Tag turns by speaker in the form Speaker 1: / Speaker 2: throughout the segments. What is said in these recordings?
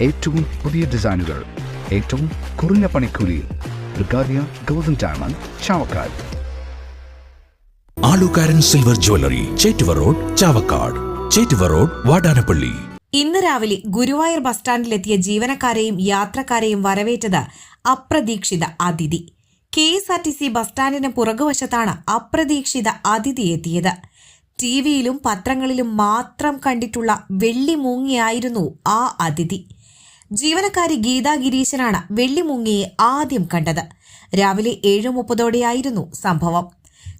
Speaker 1: ഏറ്റവും പുതിയ ഡിസൈനുകൾ ഏറ്റവും കുറഞ്ഞ പണിക്കൂലിയിൽ. ബ്രിഗാദിയ golden diamond Chavakkad.
Speaker 2: Alukkaran silver jewellery Chettuva road Chavakkad. Chettuva road Vadanappally.
Speaker 3: ഇന്ന് രാവിലെ ഗുരുവായൂർ ബസ് സ്റ്റാൻഡിലെത്തിയ ജീവനക്കാരെയും യാത്രക്കാരെയും വരവേറ്റത് അപ്രതീക്ഷിത അതിഥി. K S R T C bus സ്റ്റാൻഡിന് പുറകുവശത്താണ് അപ്രതീക്ഷിത അതിഥി എത്തിയത്. ടി വിയിലും പത്രങ്ങളിലും മാത്രം കണ്ടിട്ടുള്ള വെള്ളി വെള്ളിമൂങ്ങിയായിരുന്നു ആ അതിഥി. ജീവനക്കാരി ഗീതാ ഗിരീശനാണ് വെള്ളിമുങ്ങിയെ ആദ്യം കണ്ടത്. രാവിലെ ഏഴ് മുപ്പതോടെയായിരുന്നു സംഭവം.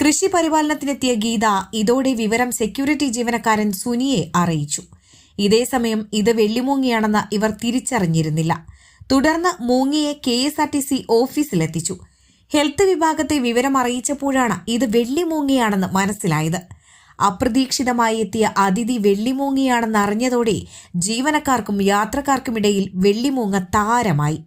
Speaker 3: കൃഷി പരിപാലനത്തിനെത്തിയ ഗീത ഇതോടെ വിവരം സെക്യൂരിറ്റി ജീവനക്കാരൻ സുനിയെ അറിയിച്ചു. ഇതേസമയം ഇത് വെള്ളിമൂങ്ങിയാണെന്ന് ഇവർ തിരിച്ചറിഞ്ഞിരുന്നില്ല. തുടർന്ന് മൂങ്ങിയെ K S R T C ഓഫീസിലെത്തിച്ചു. Health വിഭാഗത്തെ വിവരം അറിയിച്ചപ്പോഴാണ് ഇത് വെള്ളിമൂങ്ങിയാണെന്ന് മനസ്സിലായത്. അപ്രതീക്ഷിതമായി എത്തിയ അതിഥി വെള്ളിമൂങ്ങിയാണെന്ന് അറിഞ്ഞതോടെ ജീവനക്കാർക്കും യാത്രക്കാർക്കുമിടയിൽ വെള്ളിമൂങ്ങ താരമായി.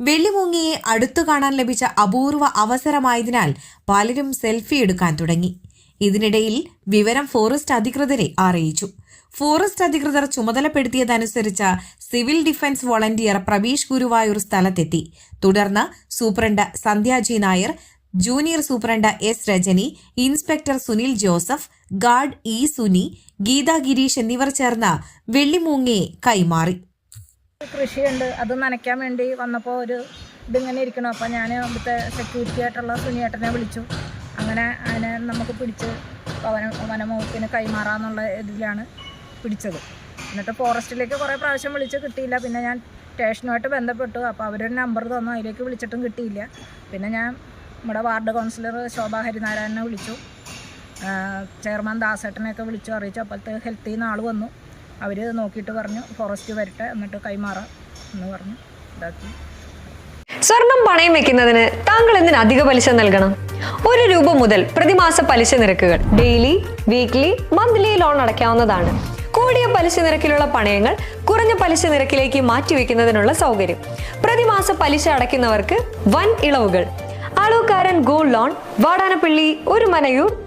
Speaker 3: വെള്ളിമൂങ്ങിയെ അടുത്തു കാണാൻ ലഭിച്ച അപൂർവ അവസരമായതിനാൽ പലരും സെൽഫി എടുക്കാൻ തുടങ്ങി. ഇതിനിടയിൽ വിവരം ഫോറസ്റ്റ് അധികൃതരെ അറിയിച്ചു. ഫോറസ്റ്റ് അധികൃതർ ചുമതലപ്പെടുത്തിയതനുസരിച്ച civil defence volunteer Praveesh Guruvayur സ്ഥലത്തെത്തി. തുടർന്ന് superintendent Sandhyaji Nair junior superintendent S Rajani inspector Sunil Joseph guard E Suni Geetha Girish എന്നിവർ ചേർന്ന് വെള്ളിമൂങ്ങയെ കൈമാറി.
Speaker 4: കൃഷിയുണ്ട്. അത് നനയ്ക്കാൻ വേണ്ടി വന്നപ്പോൾ ഒരു ഇതിങ്ങനെ ഇരിക്കണം. അപ്പം ഞാൻ അവിടുത്തെ സെക്യൂരിറ്റി ആയിട്ടുള്ള സുനിയേട്ടനെ വിളിച്ചു. അങ്ങനെ അതിനെ നമുക്ക് പിടിച്ച് വന വനംവകുപ്പിന് കൈമാറാന്നുള്ള ഇതിലാണ് പിടിച്ചത്. എന്നിട്ട് ഫോറസ്റ്റിലേക്ക് കുറേ പ്രാവശ്യം വിളിച്ച് കിട്ടിയില്ല. പിന്നെ ഞാൻ സ്റ്റേഷനുമായിട്ട് ബന്ധപ്പെട്ടു. അപ്പോൾ അവരൊരു നമ്പർ തന്നു. അതിലേക്ക് വിളിച്ചിട്ടും കിട്ടിയില്ല. പിന്നെ ഞാൻ നമ്മുടെ വാർഡ് കൗൺസിലർ ശോഭ ഹരിനാരായണനെ വിളിച്ചു. ചെയർമാൻ ദാസേട്ടനെയൊക്കെ വിളിച്ചു അറിയിച്ചു. അപ്പോഴത്തെ ഹെൽത്തിൽ നിന്ന് ആൾ വന്നു. അവർ നോക്കിയിട്ട് പറഞ്ഞു ഫോറസ്റ്റ് വരട്ടെ എന്നിട്ട് കൈമാറാം എന്ന് പറഞ്ഞു. ഇതാക്കി.
Speaker 5: സ്വർണം പണയം വെക്കുന്നതിന് താങ്കൾ എന്തിന് അധിക പലിശ നൽകണം? ഒരു രൂപ മുതൽ പ്രതിമാസ പലിശ നിരക്കുകൾ ഡെയിലി വീക്ക്ലി മന്ത്ലി ലോൺ അടയ്ക്കാവുന്നതാണ്. കൂടിയ പലിശ നിരക്കിലുള്ള പണയങ്ങൾ കുറഞ്ഞ പലിശ നിരക്കിലേക്ക് മാറ്റിവെക്കുന്നതിനുള്ള സൗകര്യം. പ്രതിമാസ പലിശ അടയ്ക്കുന്നവർക്ക് വൻ ഇളവുകൾ. Alukkaran gold loan Vadanappally Orumanayur